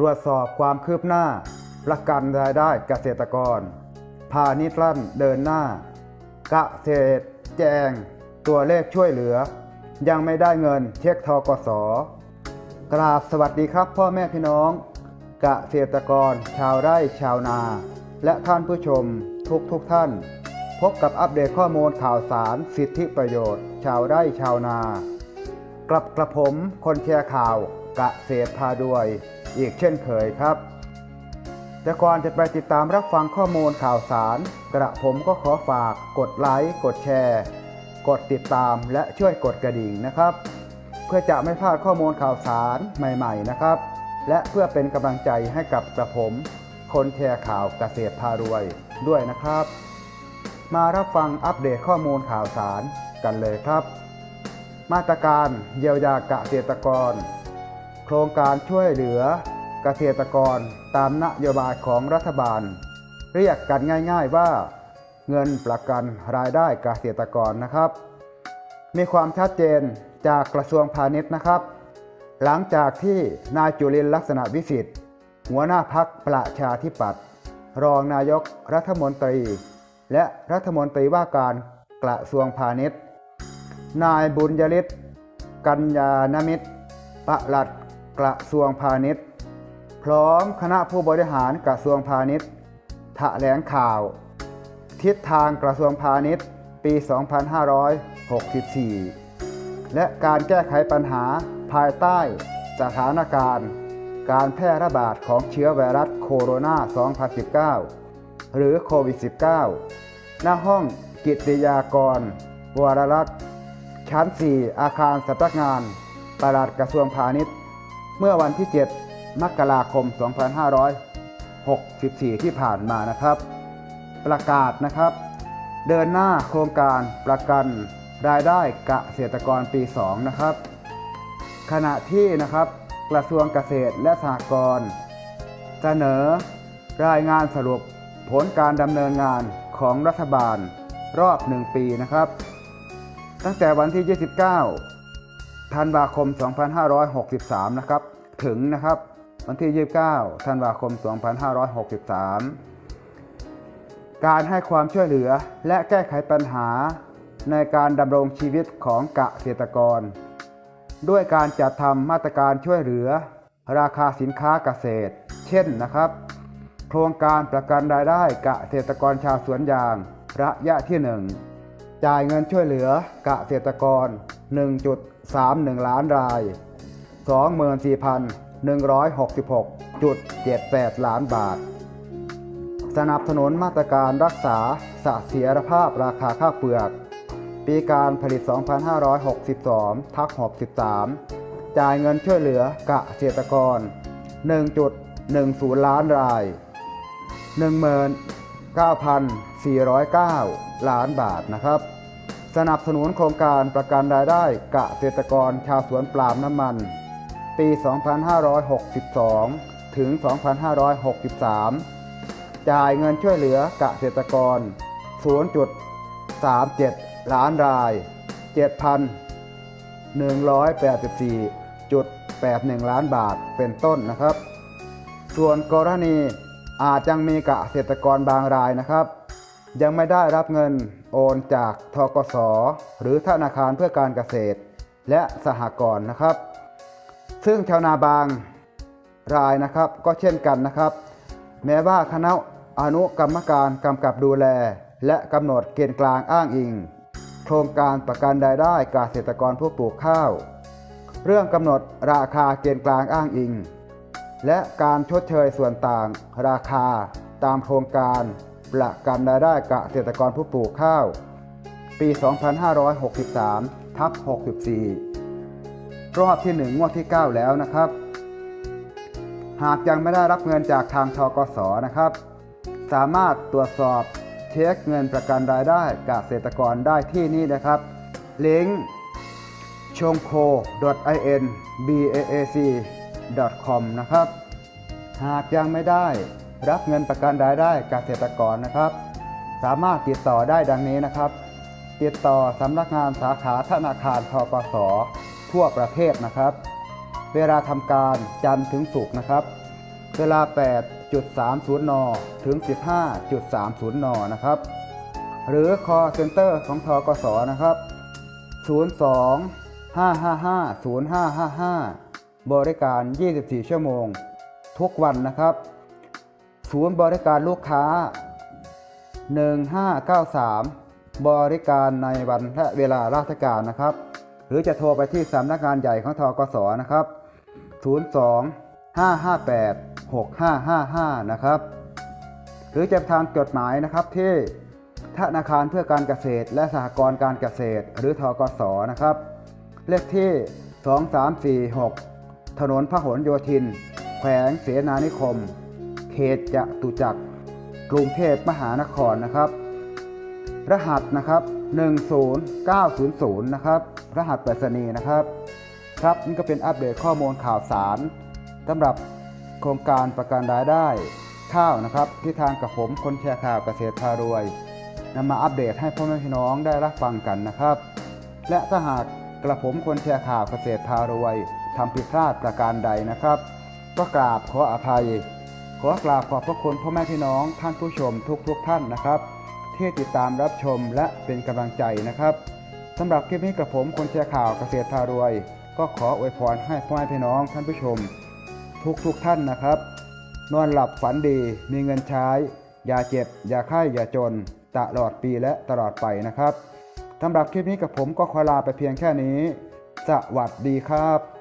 ตรวจสอบความคืบหน้า ประกันรายได้เกษตรกร พาณิชย์ลั่นเดินหน้า เกษตร แจง ตัวเลขช่วยเหลือ ยังไม่ได้เงินเช็คทกสกราบสวัสดีครับพ่อแม่พี่น้อง เกษตรกร ชาวไร่ชาวนา และท่านผู้ชมทุกทุกท่าน พบกับอัปเดตข้อมูลข่าวสารสิทธิประโยชน์ ชาวไร่ชาวนา กลับกระผมคนแชร์ข่าวกเศษพาด้วย อีกเช่นเคยครับ แต่ก่อนจะไปติดตามรับฟังข้อมูลข่าวสาร กระผมก็ขอฝากกดไลค์กดแชร์ กดติดตามและช่วยกดกระดิ่งนะครับ เพื่อจะไม่พลาดข้อมูลข่าวสารใหม่ๆนะครับ และเพื่อเป็นกำลังใจให้กับกระผม คนแชร์ข่าวเกษตรพารวยด้วยนะครับ มารับฟังอัปเดตข้อมูลข่าวสารกันเลยครับ มาตรการเยียวยาเกษตรกร โครงการช่วยเหลือเกษตรกรตามนโยบายของรัฐบาล เรียกกันง่าย ๆว่า เงินประกันรายได้เกษตรกรนะครับ มีความชัดเจนจากกระทรวงพาณิชย์นะครับ หลังจากที่นายจุลินลักษณะวิสิทธิ์หัวหน้าพักประชาธิปัตย์รองนายกรัฐมนตรี และรัฐมนตรีว่าการกระทรวงพาณิชย์ นายบุญยฤทธิ์กัญญานมิตรประหลัด กระทรวงพาณิชย์ พร้อมคณะผู้บริหารกระทรวงพาณิชย์แถลงข่าว ทิศทางกระทรวงพาณิชย์ ปี 2564 และการแก้ไขปัญหาภายใต้สถานการณ์ การแพร่ระบาดของเชื้อไวรัสโคโรนา 2019 หรือโควิด -19 หน้าห้องกิติยากรวรรักษ์ชั้น 4 อาคารสำนักงานปลัดกระทรวงพาณิชย์ เมื่อวันที่ 7 มกราคม 2564 ที่ผ่านมานะครับ ประกาศนะครับ เดินหน้าโครงการประกันรายได้เกษตรกรปี 2 นะครับ ขณะที่นะครับกระทรวงเกษตรและสหกรณ์เสนอรายงานสรุปผลการดำเนินงานของรัฐบาลรอบ 1 ปีนะครับ ตั้งแต่วันที่ 29 ธันวาคม 2563 นะครับ ถึงนะครับ วันที่ 29 ธันวาคม 2563 การให้ความช่วยเหลือและแก้ไขปัญหาในการดำรงชีวิตของเกษตรกร ด้วยการจัดทำมาตรการช่วยเหลือ ราคาสินค้าเกษตร เช่นนะครับ โครงการประกันรายได้เกษตรกรชาวสวนยาง ระยะที่ 1 จ่ายเงินช่วยเหลือเกษตรกร 1.31 ล้านราย 24,166.78 ล้านบาท สนับสนุนมาตรการรักษาสะเสียรภาพราคาข้าวเปลือก ปีการผลิต 2562ทัก63 จ่ายเงินช่วยเหลือกะเกษตรกร 1.10 ล้านราย 19,409 ล้านบาทนะครับ สนับสนุนโครงการประกันรายได้กเกษตรกรชาวสวนปาล์มน้ำมัน ปี 2562 ถึง 2563 จ่ายเงินช่วยเหลือกเกษตรกร 0.37 ล้านราย 7,184.81 ล้านบาทเป็นต้นนะครับ ส่วนกรณีอาจยังมีกเกษตรกรบางรายนะครับ ยังไม่ได้รับเงินโอนจากทกส หรือธนาคารเพื่อการเกษตร และสหกรณ์นะครับ ซึ่งชาวนาบางรายนะครับก็เช่นกันนะครับ แม้ว่าคณะอนุกรรมการกำกับดูแล และกำหนดเกณฑ์กลางอ้างอิง โครงการประกันรายได้เกษตรกรผู้ปลูกข้าว เรื่องกำหนดราคาเกณฑ์กลางอ้างอิง และการชดเชยส่วนต่างราคาตามโครงการ ประกันรายได้เกษตรกรผู้ปลูกข้าว ปี 2563 ทับ 64 รอบที่ 1 งวดที่ 9 แล้วนะครับ หากยังไม่ได้รับเงินจากทางทกสนะครับ สามารถตรวจสอบเช็คเงินประกันรายได้เกษตรกรได้ที่นี่นะครับลิงก์ชงโค .in baac com นะครับ หากยังไม่ได้ รับเงินประกันรายได้เกษตรกรนะครับ สามารถติดต่อได้ดังนี้นะครับ ติดต่อสำนักงานสาขาธนาคารทกสทั่วประเทศนะครับ เวลาทำการจันทร์ถึงศุกร์นะครับ เวลา 8.30 น ถึง 15.30 น นะครับ หรือ call center ของทกสนะครับ 02 555 0555 บริการ 24 ชั่วโมง ทุกวันนะครับ ศูนย์บริการลูกค้า 1593 บริการในวันและเวลาราชการนะครับ หรือจะโทรไปที่สำนักงานใหญ่ของทกสนะครับ 02 558 6555 นะครับ หรือจะทางจดหมายนะครับที่ธนาคารเพื่อการเกษตร และสหกรณ์การเกษตร หรือทกสนะครับ เลขที่ 2346 ถนนพหลโยธิน แขวงเสนานิคม ตจตุจักรกรุงเทพมหานครนะครับ รหัสนะครับ 10900 นะครับ รหัสไปรษณีย์นะครับ ครับนี่ก็เป็นอัปเดตข้อมูลข่าวสารสำหรับโครงการประกันรายได้ข้าวนะครับ ที่ทางกับผมคนแชร์ข่าวเกษตรพารวยนำมาอัปเดตให้พ่อแม่พี่น้องได้รับฟังกันนะครับ และถ้าหากกระผมคนแชร์ข่าวเกษตรพารวยทำผิดพลาดประการใดนะครับ ก็กราบขออภัย ขอกราบขอบพระคุณพ่อแม่พี่น้องท่านผู้ชมทุกทุกๆท่านนะครับ ที่ติดตามรับชมและเป็นกำลังใจนะครับสำหรับคลิปนี้กระผมคนแชร์ข่าวเกษตรพารวย ก็ขออวยพรให้พ่อแม่พี่น้องท่านผู้ชม ทุกทุกท่านนะครับ นอนหลับฝันดีมีเงินใช้ อย่าเจ็บ อย่าไข้อย่าจน ตลอดปีและตลอดไปนะครับสำหรับคลิปนี้กับผมก็ขอลาไปเพียงแค่นี้ สวัสดีครับ